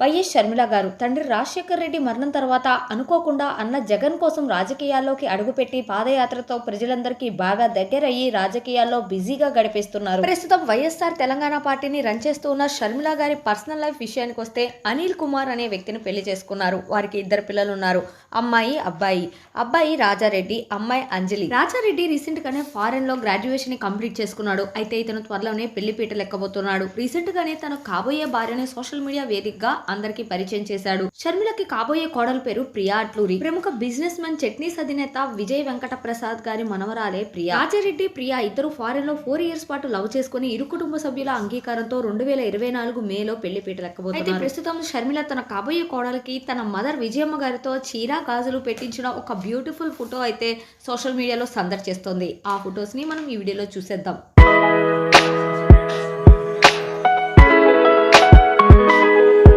YS Sharmila గారు తండ్రి రాజశేఖర్ రెడ్డి మరణం తర్వాత అనుకోకుండా అన్న జగన్ కోసం రాజకీయాల్లోకి అడుగుపెట్టి పాదయాత్రతో ప్రజలందరికీ బాగా దగ్గరయ్యి రాజకీయాల్లో బిజీగా గడిపేస్తున్నారు. ప్రస్తుతం వైఎస్ఆర్ తెలంగాణ పార్టీని రన్ చేస్తూ ఉన్న షర్మిల గారి పర్సనల్ లైఫ్ విషయానికి వస్తే అనిల్ కుమార్ అనే వ్యక్తిని పెళ్ళి చేసుకున్నారు. వారికి ఇద్దరు పిల్లలు ఉన్నారు అమ్మాయి అబ్బాయి. అబ్బాయి రాజారెడ్డి అమ్మాయి అంజలి. రాజారెడ్డి రీసెంట్ గానే ఫారెన్లో గ్రాడ్యుయేషన్ కంప్లీట్ చేసుకున్నాడు. అయితే ఇతను త్వరలోనే పెళ్ళి పీట లెక్కబోతున్నాడు. రీసెంట్ గానే తను కాబోయే భార్యని సోషల్ మీడియా వేదికగా అందరికీ పరిచయం చేశాడు. షర్మిలకి కాబోయే కోడల పేరు ప్రియా అట్లూరి. ప్రముఖ బిజినెస్ మ్యాన్ చట్నీస్ అధినేత విజయ్ వెంకట ప్రసాద్ గారి మనవరాలే ప్రియా. రాజారెడ్డి ప్రియా ఇద్దరు ఫారెన్లో ఫోర్ ఇయర్స్ పాటు లవ్ చేసుకుని ఇరు కుటుంబ సభ్యుల అంగీకారంతో రెండు వేల ఇరవై నాలుగు మేలో పెళ్ళి పీట అయితే ప్రస్తుతం షర్మిల తన కాబోయే కోడలకి తన మదర్ విజయమ్మ గారితో చీర గాజులు పెట్టించిన ఒక బ్యూటిఫుల్ ఫోటో అయితే సోషల్ మీడియాలో సందర్ చేస్తోంది. ఆ ఫొటోస్ని మనం ఈ వీడియోలో చూసేద్దాం.